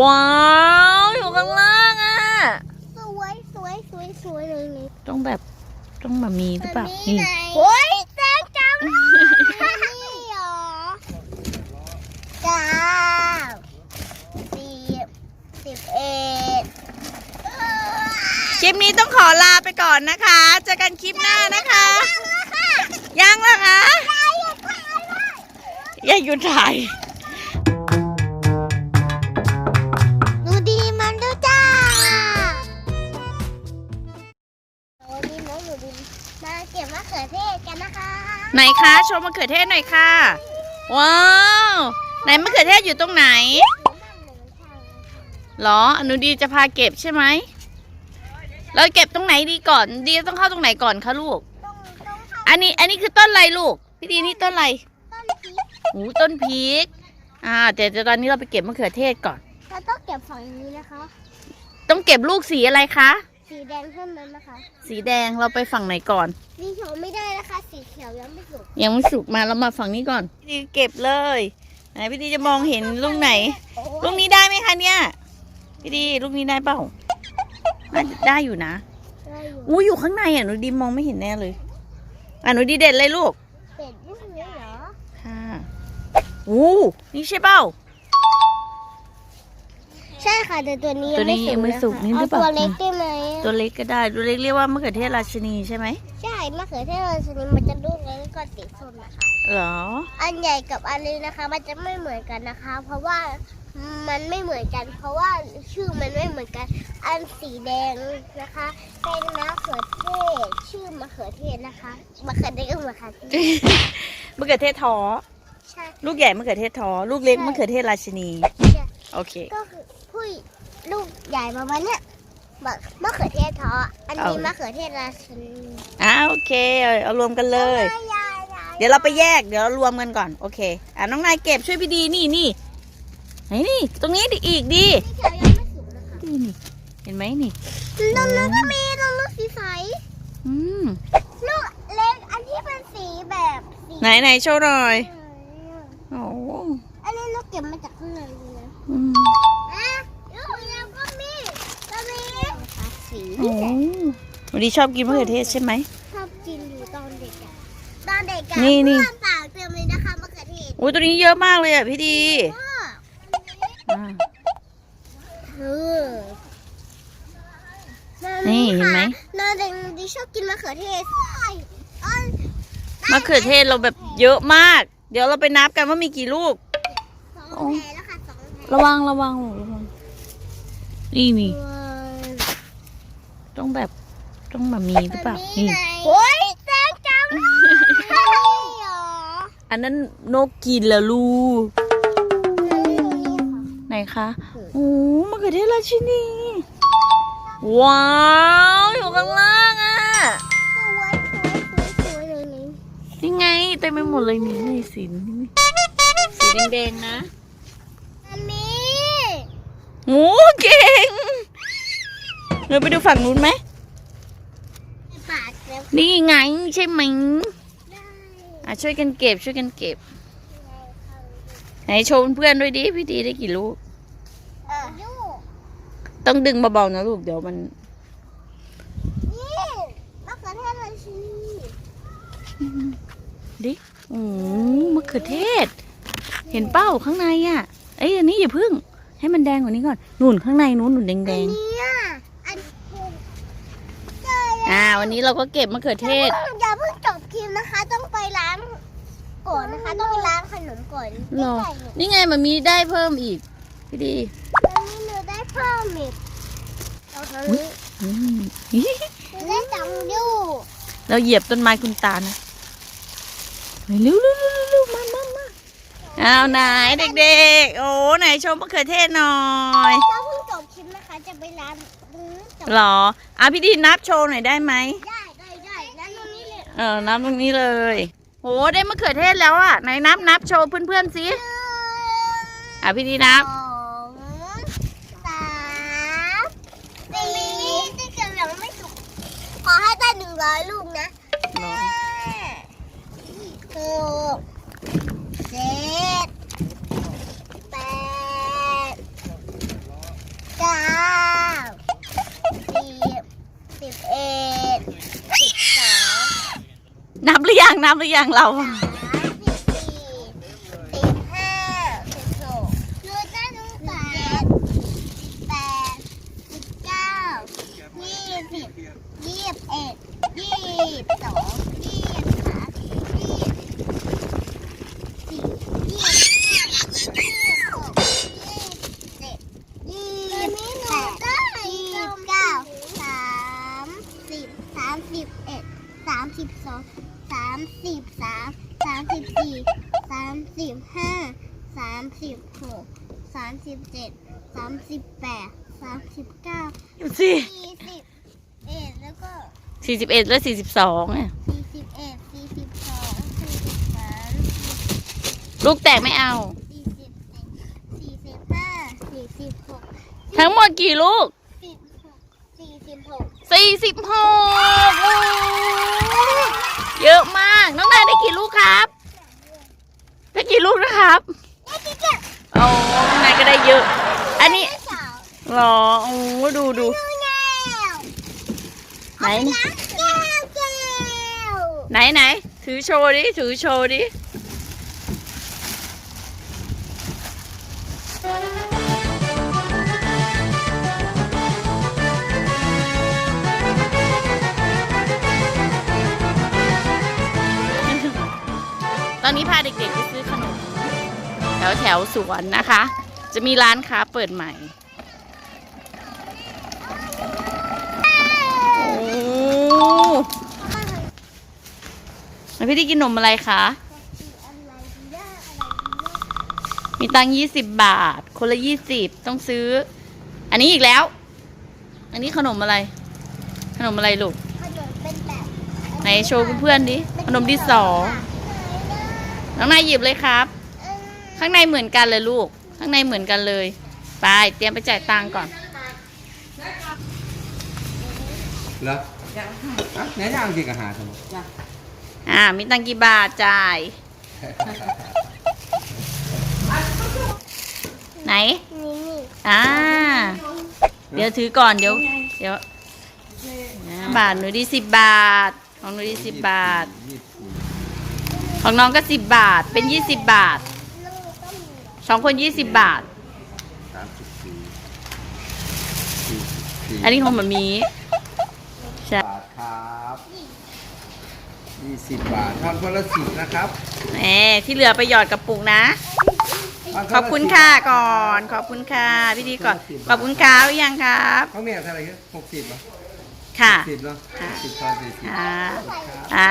ว้าวอยู่ข้างล่างอะ สวยสวยสวยสวยเลยนี่ต้องแบบต้องแบบมีหรือเปล่านี่นี่ไงโอ้ยแจ้งจังนี่เหรอเก้าสิบสิบเอ็ดคลิปนี้ต้องขอลาไปก่อนนะคะเจอกันคลิปหน้านะคะ ยังเหรอคะ อย่าหยุดถ่าย นคะโชว์มะเขือเทศหน่อยค่ะ ว้าวไหนมะเขือเทศอยู่ตรงไหนหรออนุดีจะพาเก็บใช่ไหมเราเก็บตรงไหนดีก่อน ดีต้องเข้าตรงไหนก่อนคะลูกต้องต้องเข้าอันนี้อันนี้คือต้นอะไรลูก พี่ดีนี่ต้นอะไรต้นพริกหูต้นพริก อ่าแต่แต่ตอนนี้เราไปเก็บมะเขือเทศก่อน เราต้องเก็บฝั่งนี้นะคะ ต้องเก็บลูกสีอะไรคะ สีแดงเท่านั้นนะคะ สีแดงเราไปฝั่งไหนก่อน สีเขียวไม่ได้นะคะ สีเขียวยังไม่สุกยังไม่สุกมาเรามาฝั่งนี้ก่อนพี่ดีเก็บเลยไหนพี่ดีจะมองเห็นลูกไหนลูกนี้ได้ไหมคะเนี่ยพี่ดีลูกนี้ได้เปล่าน่าจะได้อยู่นะได้อยู่อู้อยู่ข้างในอะหนูดีมองไม่เห็นแน่เลยอะหนูดีเด็ดเลยลูกเป็ดลูกนี้เหรอค่ะอู้นี่ใช่เปล่า ใช่ค่ะแต่ตัวนี้ตัวนี้ยังไม่สุกนะคะนี่หรือเปล่าตัวเล็กได้ไหมตัวเล็กก็ได้ตัวเล็กเรียกว่ามะเขือเทศราชินีใช่ไหมใช่มะเขือเทศเราชนิดมันจะลูกเล็กแล้วก็สีส้มนะคะเหรออันใหญ่กับอันเล็กนะคะ มันจะไม่เหมือนกันนะคะ เพราะว่ามันไม่เหมือนกัน เพราะว่าชื่อมันไม่เหมือนกัน อันสีแดงนะคะ เป็นมะเขือเทศ ชื่อมะเขือเทศนะคะมะเขือเทศก็มะเขือเทศมะเขือเทศท้อใช่ลูกใหญ่มะเขือเทศท้อลูกเล็กใช่มะเขือเทศราชินีใช่โอเคก็คือผู้ ลูกใหญ่ประมาณเนี้ยมะมะเขือเทศท้ออันนี้เอามะเขือเทศราชินีอ่าโอเคเอาเอารวมกันเลยยายยายเดี๋ยวเราไปแยกเดี๋ยวเรารวมกันก่อนโอเคอะน้องนายเก็บช่วยพี่ดีนี่นี่ไหนนี่ตรงนี้ดิอีกดีสีเขียวยังไม่สุกนะคะนี่นี่เห็นไหมนี่ตรงนั้นก็มีตรงนู้นสีใสอืมลูกเล็กอันที่เป็นสีแบบสีไหนไหนโชว์หน่อย วันนี้ชอบกินมะเขือเทศใช่ไหม ชอบกินอยู่ตอนเด็กอะตอนเด็กอะนี่นี่ เพื่อนปากเต็มเลยนะคะมะเขือเทศโอ้ยตัวนี้เยอะมากเลยอะพี่ดีพ่ออ่า เออนี่เห็นไหม นอนเด็กดิชอบกินมะเขือเทศใช่อันมะเขือเทศเราแบบเยอะมาก เดี๋ยวเราไปนับกันว่ามีกี่ลูก สองแผลแล้วค่ะสองแผลระวังระวังระวังนี่นี่ว้าวต้องแบบ ต้องแบบมีหรือเปล่า นี่นี่ไงโอ้ยแจ้งจังใช่เหรออันนั้นนกกินแล้วลูกนี่ค่ะไหนคะโอ้มะเขือเทศราชินี ว้าว อยู่ข้างล่างอะสวยสวยสวยสวยเลยนี่นี่ไงเต็มไปหมดเลยนี่นี่สีนี่สีแดงๆนะอันนี้โอ้เก่งเราไปดูฝั่งนู้นไหมปากแล้ว นี่ไงใช่ไหมได้อะช่วยกันเก็บช่วยกันเก็บ ไหนโชว์เพื่อนๆด้วยดิพี่ดีได้กี่ลูกเออดูต้องดึงเบาๆนะลูกเดี๋ยวมันนี่มะเขือเทศราชินีดิโอ้มะเขือเทศ เห็นเป้าข้างในอะ เอ้ยอันนี้อย่าพึ่ง ให้มันแดงกว่านี้ก่อนนู่นข้างในนู้นหนุนแดอังนนี้อะอันเจอ ๆอ่า วันนี้เราก็เก็บมะเขือเทศ อย่าเพิ่งจบคลิปนะคะ ต้องไปร้านก่อนนะคะ ต้องไปร้านขนมก่อนหรอใกล้ๆหนูนี่ไงมันมีได้เพิ่มอีก พี่ดีตอนนี้หนูได้เพิ่มอีกเอาทางนี้อืมหนูได้จังยูเราเหยียบต้นไม้คุณตานะเฮ้ยเร็วเร็วเร็วเร็วมามามาเอาไหนเด็กๆ โอ้ไหนชมมะเขือเทศหน่อยถ้าเพิ่งจบคลิปนะคะ จะไปร้านอืมจบ หรออะพี่ดีนับโชว์หน่อยได้ไหมได้ได้ได้ร้านตรงนี้เลยเออนับตรงนี้เลย โหได้มะเขือเทศแล้วอะไหนนับนับโชว์เพื่อนๆสิหนึ่งอะพี่ดีนับสองสามสี่ที่เกี่ยวยังไม่สุกขอให้ได้หนึ่งร้อยลูกนะห้าหก เอ็ดสิบสองนับหรือยังนับหรือยังเรา เจ็ดสามสิบแปดสามสิบเก้าดูสิสี่สิบเอ็ดแล้วก็สี่สิบเอ็ดและสี่สิบสองเนี่ยสี่สิบเอ็ดสี่สิบสองสี่สิบสามลูกแตกไม่เอา สี่สิบสี่สิบห้าสี่สิบหกทั้งหมดกี่ลูกสิบหกสี่สิบหกสี่สิบหกเยอะมาก น้องนายได้กี่ลูกครับ ได้กี่ลูกนะครับ ได้กี่เจ็ดโอ้น้องนายก็ได้เยอะ อันนี้ได้สองหรอโอ้ดูดูดูแก้วไหนแก้วแก้วไหนไหนถือโชว์ดิ ถือโชว์ดิตอนนี้พาเด็กๆไปซื้อขนม แถวแถวสวนนะคะ จะมีร้านค้าเปิดใหม่โอ้แล้วพี่ได้กินนมอะไรคะอะไรดีนะอะไรดีนะมีตังค์ยี่สิบบาท คนละยี่สิบต้องซื้อ อันนี้อีกแล้ว อันนี้ขนมอะไร ขนมอะไรลูกขนมเป็นแบบไหนโชว์เพื่อนๆดิ ขนมที่สองน้องนายหยิบเลยครับเอิ่ม ข้างในเหมือนกันเลยลูก ข้างในเหมือนกันเลย ไป เตรียมไปจ่ายตังค์ก่อน เหรออะไหนจะเอาจริงกับหาสมมติอ่า มีตังค์กี่บาทจ่าย ไหน นี่นี่อ่า เดี๋ยวถือก่อนเดี๋ยว เดี๋ยวบาทหนูดีสิบบาท ของหนูดีสิบบาท ยี่สิบของน้องก็สิบบาท เป็นยี่สิบบาทลูกก็มี สองคนยี่สิบบาท สามสิบสี่สี่สิบสี่อันนี้ของแบบมีใช่บาทครับยี่สิบบาททอนคนละสิบนะครับแหมที่เหลือไปหยอดกระปุกนะ ทนนขละอบคุณ10ค่ะก่อน ขอบคุณค่ะพี่ดีก่อน ขอบคุณค่ะหรือยังครับ เขาเมียเท่าไหร่ครับหกสิบเหรอค่ะ สิบเนาะค่ะ สิบทอนสี่สิบอ่า อ่า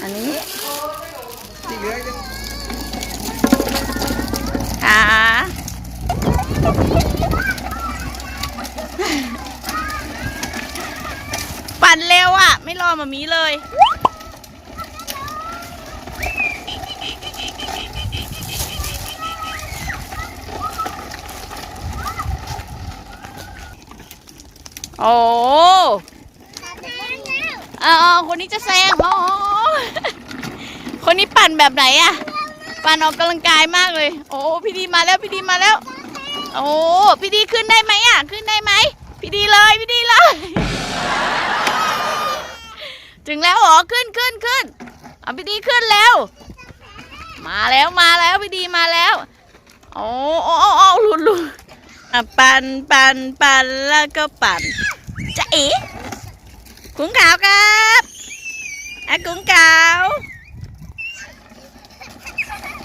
อันนี้ ที่เหลือก็ค่ะ ปั่นเร็วอะ ไม่รอมามีเลย โอ้เออาคนนี้จะแซงอ๋อคนนี้ปั่นแบบไหนอะปั่นออกกำลังกายมากเลย โอ้พี่ดีมาแล้วพี่ดีมาแล้ว โอ้พี่ดีขึ้นได้ไหมอะ ขึ้นได้ไหมพี่ดีเลยพี่ดีเลย ถึงแล้วเหรอขึ้นขึ้นขึ้นเอาพี่ดีขึ้นแล้ว มาแล้วมาแล้วพี่ดีมาแล้วโอ้โอ้โอ้หลุดหลุดปั่นปั่นปั่นแล้วก็ปั่นจะเอ๋กุ้งขาวครับอะกุ้งขาว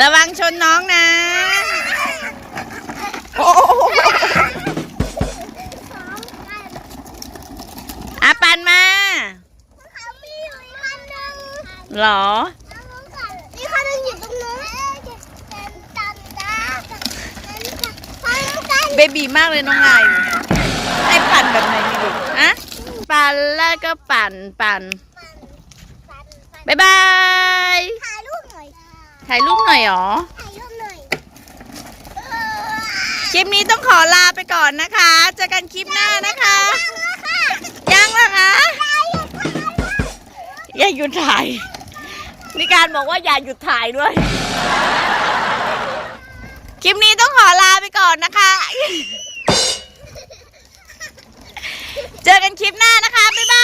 ระวังชนน้องนะ โอ้โหสองอันอะปั่นมาเขามีอยู่อีกคันหนึ่งเหรออีกคันหนึ่งอยู่ตรงนู้นตันตันตันตันตันเบบีมากเลยน้องไงไอ้ปั่นแบบไหนนี่ลูกอะปั่นแล้วก็ปั่นปั่นบายบาย ถ่ายรูปหน่อยถ่ายรูปหน่อยเหรอ ถ่ายรูปหน่อย คลิปนี้ต้องขอลาไปก่อนนะคะ เจอกันคลิปหน้านะคะ ยังเหรอคะ อย่าหยุดถ่าย มีการบอกว่าอย่าหยุดถ่ายด้วย คลิปนี้ต้องขอลาไปก่อนนะคะ เจอกันคลิปหน้านะคะ บ๊ายบาย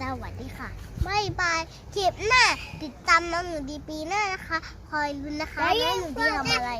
สวัสดีค่ะบ๊ายบายคลิปหน้า ติดตามน้องหนูดีปีหน้านะคะ คอยลุ้นนะคะว่าหนูดีทำอะไร